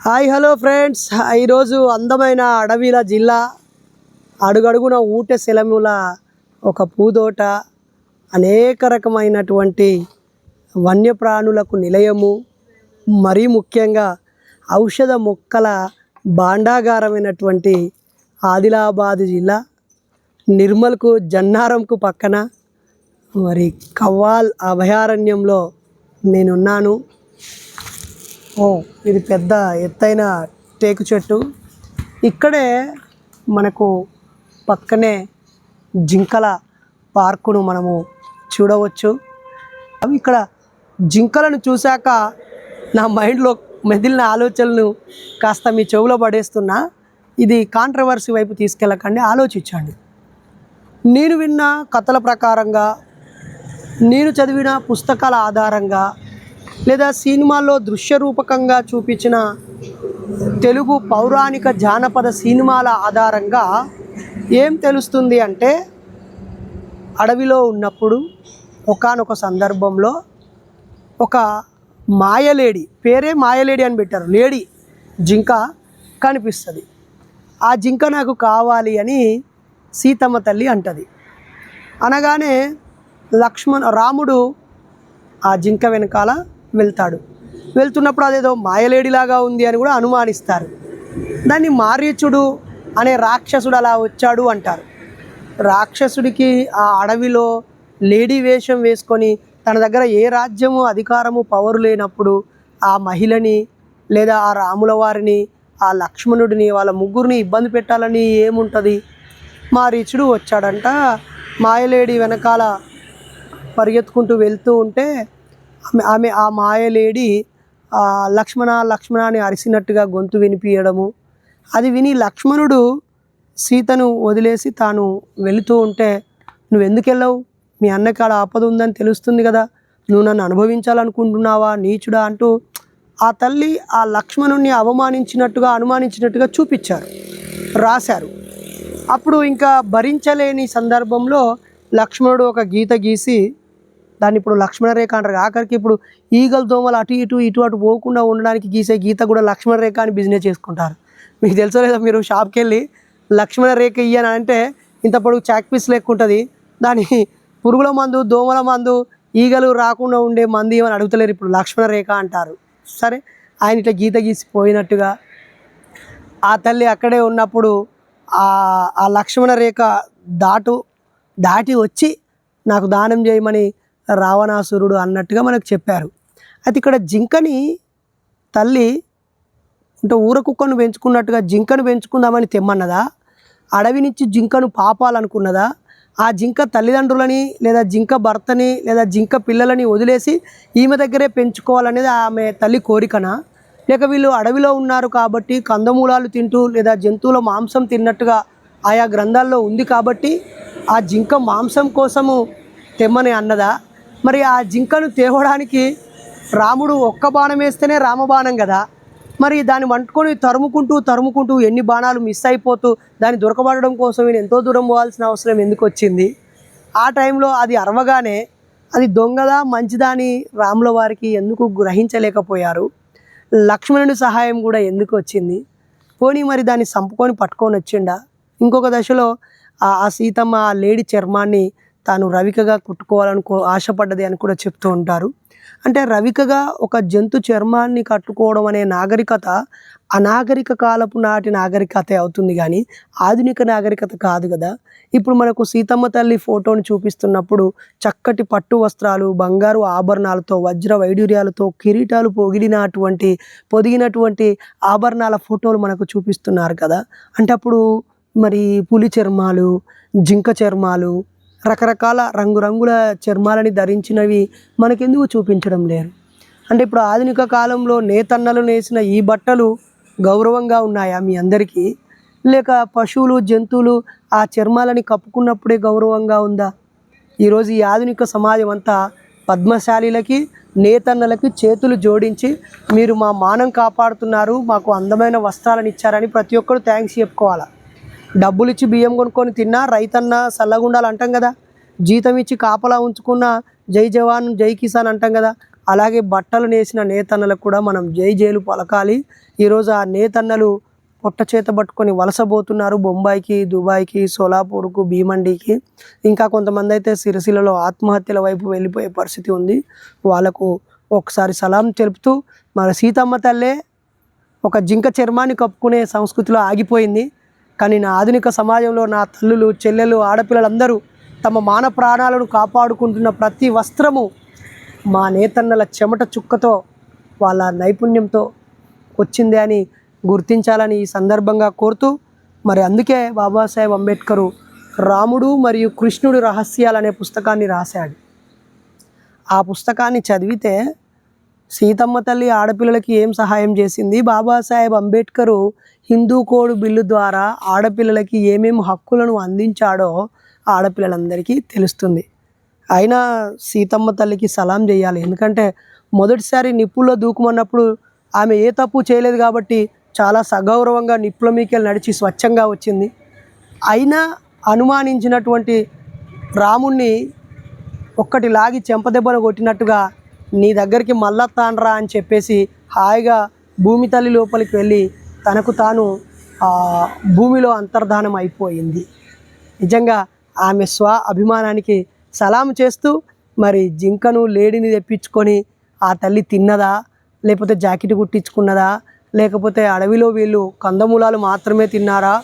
Hi hello friends. ఈరోజు అందమైన అడవిల జిల్లా. అడుగడుగున ఊట శిలముల ఒక పూదోట. అనేక రకమైనటువంటి వన్యప్రాణులకు నిలయము. మరీ ముఖ్యంగా ఔషధ మొక్కల భాండాగారమైనటువంటి ఆదిలాబాద్ జిల్లా. నిర్మల్కు జన్నారంకు పక్కన. మరి కవ్వాల్ అభయారణ్యంలో నేనున్నాను. ఓ ఇది పెద్ద ఎత్తైన టేకు చెట్టు. ఇక్కడే మనకు పక్కనే జింకల పార్కును మనము చూడవచ్చు. అవి ఇక్కడ జింకలను చూశాక నా మైండ్లో మెదిలిన ఆలోచనలు కాస్త మీ చెవులో పడేస్తున్నా. ఇది కాంట్రవర్సీ వైపు తీసుకెళ్ళకండి ఆలోచించండి. నేను విన్న కథల ప్రకారంగా నేను చదివిన పుస్తకాల ఆధారంగా లేదా సినిమాల్లో దృశ్య రూపకంగా చూపించిన తెలుగు పౌరాణిక జానపద సినిమాల ఆధారంగా ఏం తెలుస్తుంది అంటే అడవిలో ఉన్నప్పుడు ఒకానొక సందర్భంలో ఒక మాయలేడి పేరే మాయలేడి అని పెట్టారు. లేడీ జింక కనిపిస్తుంది. ఆ జింక నాకు కావాలి అని సీతమ్మ తల్లి అంటది. అనగానే లక్ష్మణ్ రాముడు ఆ జింక వెనకాల వెళ్తాడు. వెళ్తున్నప్పుడు అదేదో మాయలేడిలాగా ఉంది అని కూడా అనుమానిస్తారు. దాన్ని మారీచుడు అనే రాక్షసుడు అలా వచ్చాడు అంటారు. రాక్షసుడికి ఆ అడవిలో లేడీ వేషం వేసుకొని తన దగ్గర ఏ రాజ్యము అధికారము పవరు లేనప్పుడు ఆ మహిళని లేదా ఆ రాముల వారిని ఆ లక్ష్మణుడిని వాళ్ళ ముగ్గురిని ఇబ్బంది పెట్టాలని ఏముంటుంది? మారీచుడు వచ్చాడంట. మాయలేడి వెనకాల పరిగెత్తుకుంటూ వెళ్తూ ఉంటే ఆమె ఆమె ఆ మాయలేడి ఆ, లక్ష్మణ లక్ష్మణ అని అరిసినట్టుగా గొంతు వినిపించడము అది విని లక్ష్మణుడు సీతను వదిలేసి తాను వెళుతూ ఉంటే నువ్వు ఎందుకు వెళ్ళావు మీ అన్నకాడ ఆపద ఉందని తెలుస్తుంది కదా. నువ్వు నన్ను అనుభవించాలనుకుంటున్నావా? నీచుడా? అంటూ ఆ తల్లి ఆ లక్ష్మణుణ్ణి అవమానించినట్టుగా అనుమానించినట్టుగా చూపించారు. రాశారు. అప్పుడు ఇంకా భరించలేని సందర్భంలో లక్ష్మణుడు ఒక గీత గీసి దాన్ని ఇప్పుడు లక్ష్మణ రేఖ అంటారు. ఆఖరికి ఇప్పుడు ఈగల దోమలు అటు ఇటు ఇటు అటు పోకుండా ఉండడానికి గీసే గీత కూడా లక్ష్మణరేఖ అని బిజినెస్ చేసుకుంటారు. మీకు తెలుసో లేదా మీరు షాప్కి వెళ్ళి లక్ష్మణ రేఖ ఇయ్యని అంటే ఇంత పొడుగు చాక్ పీస్ లెక్క ఉంటుంది దాని పురుగుల మందు దోమల మందు ఈగలు రాకుండా ఉండే మంది ఏమని అడుగుతలేరు ఇప్పుడు లక్ష్మణ రేఖ అంటారు. సరే ఆయన ఇట్లా గీత గీసి పోయినట్టుగా ఆ తల్లి అక్కడే ఉన్నప్పుడు ఆ ఆ లక్ష్మణ రేఖ దాటు దాటి వచ్చి నాకు దానం చేయమని రావణాసురుడు అన్నట్టుగా మనకు చెప్పారు. అయితే ఇక్కడ జింకని తల్లి అంటే ఊర కుక్కను పెంచుకున్నట్టుగా జింకను పెంచుకుందామని తెమ్మన్నదా? అడవి నుంచి జింకను పాపాలనుకున్నదా? ఆ జింక తల్లిదండ్రులని లేదా జింక భర్తని లేదా జింక పిల్లలని వదిలేసి ఈమె దగ్గరే పెంచుకోవాలనేది ఆమె తల్లి కోరికనా? లేక వీళ్ళు అడవిలో ఉన్నారు కాబట్టి కందమూలాలు తింటూ లేదా జంతువుల మాంసం తిన్నట్టుగా ఆయా గ్రంథాల్లో ఉంది కాబట్టి ఆ జింక మాంసం కోసము తెమ్మని అన్నదా? మరి ఆ జింకను తేవడానికి రాముడు ఒక్క బాణం వేస్తేనే రామబాణం కదా. మరి దాన్ని వంటుకొని తరుముకుంటూ తరుముకుంటూ ఎన్ని బాణాలు మిస్ అయిపోతూ దాన్ని దొరకబడడం కోసం ఈయన ఎంతో దూరం పోవాల్సిన అవసరం ఎందుకు వచ్చింది? ఆ టైంలో అది అరవగానే అది దొంగదా మంచిదా అని రాముల వారికి ఎందుకు గ్రహించలేకపోయారు? లక్ష్మణుడి సహాయం కూడా ఎందుకు వచ్చింది? పోనీ మరి దాన్ని చంపుకొని పట్టుకొని వచ్చిండా? ఇంకొక దశలో ఆ సీతమ్మ ఆ లేడీ చర్మాన్ని తాను రవికగా కుట్టుకోవాలనుకో ఆశపడ్డది అని కూడా చెప్తూ ఉంటారు. అంటే రవికగా ఒక జంతు చర్మాన్ని కట్టుకోవడం అనే నాగరికత అనాగరిక కాలపు నాటి నాగరికత అవుతుంది కానీ ఆధునిక నాగరికత కాదు కదా. ఇప్పుడు మనకు సీతమ్మ తల్లి ఫోటోని చూపిస్తున్నప్పుడు చక్కటి పట్టు వస్త్రాలు బంగారు ఆభరణాలతో వజ్ర వైడూర్యాలతో కిరీటాలు పొగిడినటువంటి పొదిగినటువంటి ఆభరణాల ఫోటోలు మనకు చూపిస్తున్నారు కదా. అంటే అప్పుడు మరి పులి చర్మాలు జింక చర్మాలు రకరకాల రంగురంగుల చర్మాలని ధరించినవి మనకెందుకు చూపించడం లేరు? అంటే ఇప్పుడు ఆధునిక కాలంలో నేతన్నలు నేసిన ఈ బట్టలు గౌరవంగా ఉన్నాయా మీ అందరికీ? లేక పశువులు జంతువులు ఆ చర్మాలని కప్పుకున్నప్పుడే గౌరవంగా ఉందా? ఈరోజు ఈ ఆధునిక సమాజం అంతా పద్మశాలీలకి నేతన్నలకి చేతులు జోడించి మీరు మా మానం కాపాడుతున్నారు మాకు అందమైన వస్త్రాలను ఇచ్చారని ప్రతి ఒక్కరు థ్యాంక్స్ చెప్పుకోవాలా? డబ్బులు ఇచ్చి బియ్యం కొనుక్కొని తిన్నా రైతన్న సల్లగుండాలి అంటాం కదా. జీతం ఇచ్చి కాపలా ఉంచుకున్న జై జవాన్ జై కిసాన్ అంటాం కదా. అలాగే బట్టలు నేసిన నేతన్నలకు కూడా మనం జై జైలు పలకాలి. ఈరోజు ఆ నేతన్నలు పొట్ట చేత పట్టుకొని వలసపోతున్నారు బొంబాయికి దుబాయ్కి సోలాపూర్కు భీమండికి. ఇంకా కొంతమంది అయితే సిరిసిలలో ఆత్మహత్యల వైపు వెళ్ళిపోయే పరిస్థితి ఉంది. వాళ్ళకు ఒకసారి సలాం తెలుపుతూ మన సీతమ్మ తల్లే ఒక జింక చర్మాన్ని కప్పుకునే సంస్కృతిలో ఆగిపోయింది. కానీ నా ఆధునిక సమాజంలో నా తల్లులు చెల్లెలు ఆడపిల్లలందరూ తమ మాన ప్రాణాలను కాపాడుకుంటున్న ప్రతి వస్త్రము మా నేతన్నల చెమట చుక్కతో వాళ్ళ నైపుణ్యంతో వచ్చిందే అని గుర్తించాలని ఈ సందర్భంగా కోరుతూ మరి అందుకే బాబాసాహెబ్ అంబేద్కరు రాముడు మరియు కృష్ణుడు రహస్యాలు అనే పుస్తకాన్ని రాశాడు. ఆ పుస్తకాన్ని చదివితే సీతమ్మ తల్లి ఆడపిల్లలకి ఏం సహాయం చేసింది? బాబాసాహెబ్ అంబేద్కరు హిందూ కోడ్ బిల్లు ద్వారా ఆడపిల్లలకి ఏమేమి హక్కులను అందించాడో ఆడపిల్లలందరికీ తెలుస్తుంది. అయినా సీతమ్మ తల్లికి సలాం చేయాలి. ఎందుకంటే మొదటిసారి నిప్పుల్లో దూకుమన్నప్పుడు ఆమె ఏ తప్పు చేయలేదు కాబట్టి చాలా సగౌరవంగా నిప్పుల మీకెళ్ళి నడిచి స్వచ్ఛంగా వచ్చింది. అయినా అనుమానించినటువంటి రాముణ్ణి ఒక్కటి లాగి చెంపదెబ్బను కొట్టినట్టుగా నీ దగ్గరికి మళ్ళా తాండ్రా అని చెప్పేసి హాయిగా భూమి తల్లి లోపలికి వెళ్ళి తనకు తాను భూమిలో అంతర్ధానం అయిపోయింది. నిజంగా ఆమె స్వ అభిమానానికి సలాం చేస్తూ మరి జింకను లేడిని తెప్పించుకొని ఆ తల్లి తిన్నదా? లేకపోతే జాకెట్ కుట్టించుకున్నదా? లేకపోతే అడవిలో వీళ్ళు కందమూలాలు మాత్రమే తిన్నారా?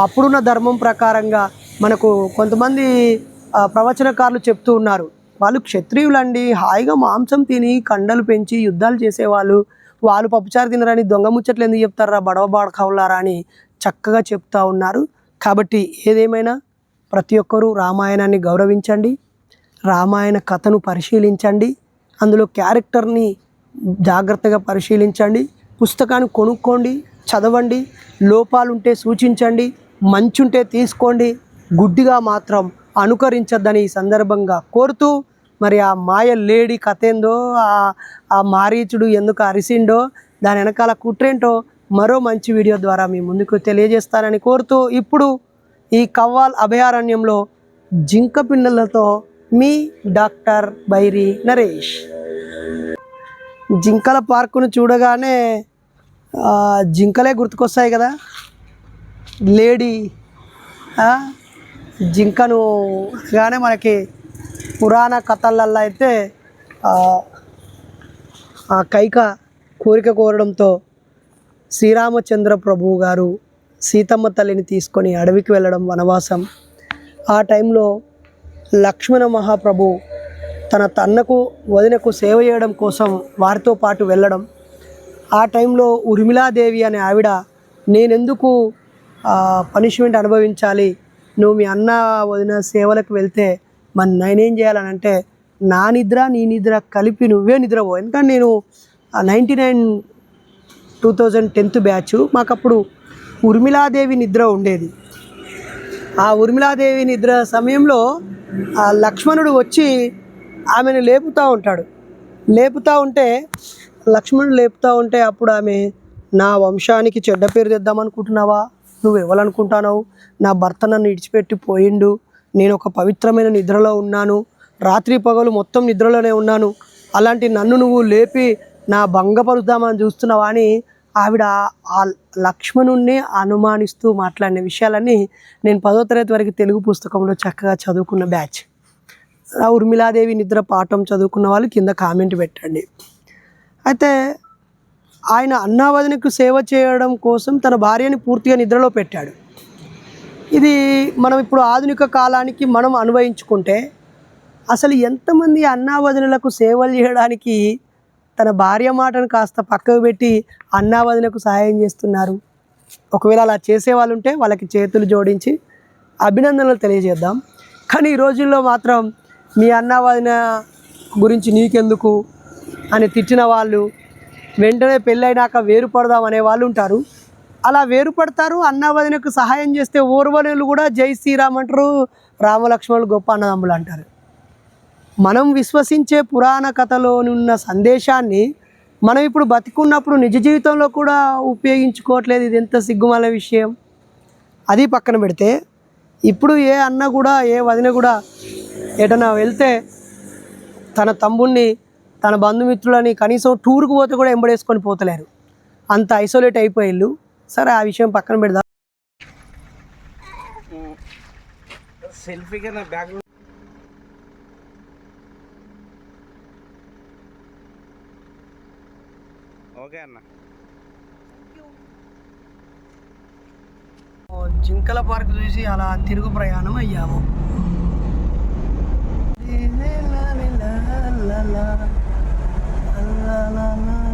అప్పుడున్న ధర్మం ప్రకారంగా మనకు కొంతమంది ప్రవచనకారులు చెప్తూ ఉన్నారు. వాళ్ళు క్షత్రియులండి. హాయిగా మాంసం తిని కండలు పెంచి యుద్ధాలు చేసేవాళ్ళు. వాళ్ళు పప్పుచారు తినరని దొంగ ముచ్చట్లు ఎందుకు చెప్తారా బడవ బాడకవులారా అని చక్కగా చెప్తా ఉన్నారు. కాబట్టి ఏదేమైనా ప్రతి ఒక్కరూ రామాయణాన్ని గౌరవించండి. రామాయణ కథను పరిశీలించండి. అందులో క్యారెక్టర్ని జాగ్రత్తగా పరిశీలించండి. పుస్తకాన్ని కొనుక్కోండి చదవండి. లోపాలుంటే సూచించండి. మంచుంటే తీసుకోండి. గుడ్డిగా మాత్రం అనుకరించద్దని ఈ సందర్భంగా కోరుతూ మరి ఆ మాయ లేడి కథ ఏందో ఆ- మారీచుడు ఎందుకు అరిసిండో దాని వెనకాల కుట్రేంటో మరో మంచి వీడియో ద్వారా మీ ముందుకు తెలియజేస్తానని కోరుతూ ఇప్పుడు ఈ కవ్వాల్ అభయారణ్యంలో జింక పిన్నెలతో మీ డాక్టర్ బైరి నరేష్. జింకల పార్కును చూడగానే జింకలే గుర్తుకొస్తాయి కదా? లేడీ జింకను కానీ మనకి పురాణ కథలల్లో అయితే ఆ, ఆ కైక కోరిక కోరడంతో శ్రీరామచంద్ర ప్రభువు గారు సీతమ్మ తల్లిని తీసుకొని అడవికి వెళ్ళడం వనవాసం. ఆ టైంలో లక్ష్మణ మహాప్రభు తన తన్నకు వదినకు సేవ చేయడం కోసం వారితో పాటు వెళ్ళడం. ఆ టైంలో ఉర్మిళాదేవి అనే ఆవిడ నేనెందుకు పనిష్మెంట్ అనుభవించాలి? నువ్వు మీ అన్న వదిన సేవలకు వెళ్తే మరి నేనేం చేయాలని అంటే నా నిద్ర నీ నిద్ర కలిపి నువ్వే నిద్రపో. ఎందుకంటే నేను ninety nine two thousand tenth batch మాకప్పుడు Urmiladevi నిద్ర ఉండేది. ఆ ఉర్మిలాదేవి నిద్ర సమయంలో ఆ లక్ష్మణుడు వచ్చి ఆమెను లేపుతూ ఉంటాడు. లేపుతూ ఉంటే లక్ష్మణుడు లేపుతూ ఉంటే అప్పుడు ఆమె నా వంశానికి చెడ్డ పేరు తెద్దామనుకుంటున్నావా? నువ్వు ఇవ్వాలనుకుంటున్నావు నా భర్త నన్ను ఇడిచిపెట్టి పోయిండు. నేను ఒక పవిత్రమైన నిద్రలో ఉన్నాను. రాత్రి పగలు మొత్తం నిద్రలోనే ఉన్నాను. అలాంటి నన్ను నువ్వు లేపి నా భంగపరుద్దామని చూస్తున్నావా అని ఆవిడ ఆ లక్ష్మణుణ్ణి అనుమానిస్తూ మాట్లాడిన విషయాలన్నీ నేను పదో తరగతి వరకు తెలుగు పుస్తకంలో చక్కగా చదువుకున్న బ్యాచ్. ఉర్మిలాదేవి నిద్ర పాఠం చదువుకున్న వాళ్ళు కింద కామెంట్ పెట్టండి. అయితే ఆయన అన్నావదినకు సేవ చేయడం కోసం తన భార్యని పూర్తిగా నిద్రలో పెట్టాడు. ఇది మనం ఇప్పుడు ఆధునిక కాలానికి మనం అన్వయించుకుంటే అసలు ఎంతమంది అన్నావదినలకు సేవలు చేయడానికి తన భార్య మాటను కాస్త పక్కకు పెట్టి అన్నావదినకు సహాయం చేస్తున్నారు. ఒకవేళ అలా చేసేవాళ్ళు ఉంటే వాళ్ళకి చేతులు జోడించి అభినందనలు తెలియజేద్దాం. కానీ ఈ రోజుల్లో మాత్రం మీ అన్నావదిన గురించి నీకెందుకు అని తిట్టిన వాళ్ళు వెంటనే పెళ్ళైనాక వేరుపడదాం అనే వాళ్ళు ఉంటారు. అలా వేరుపడతారు అన్నావదినకు సహాయం చేస్తే ఓర్వనులు కూడా జై శ్రీరామ్ అంటారు రామలక్ష్మణులు గొప్ప అన్నదమ్ములు అంటారు. మనం విశ్వసించే పురాణ కథలోనున్న సందేశాన్ని మనం ఇప్పుడు బతికున్నప్పుడు నిజ జీవితంలో కూడా ఉపయోగించుకోవట్లేదు ఇది ఎంత సిగ్గుమాల విషయం. అది పక్కన పెడితే ఇప్పుడు ఏ అన్న కూడా ఏ వదిన కూడా ఎటన్నా వెళ్తే తన తమ్ముణ్ణి తన బంధుమిత్రులని కనీసం టూర్కి పోతే కూడా ఎంబడేసుకొని పోతలేరు. అంత ఐసోలేట్ అయిపోయిళ్ళు సరే ఆ విషయం పక్కన పెడదాం. సెల్ఫీగా నా ఓకే అన్న. జింకల పార్క్ చూసి అలా తిరుగు ప్రయాణం అయ్యాము. la la la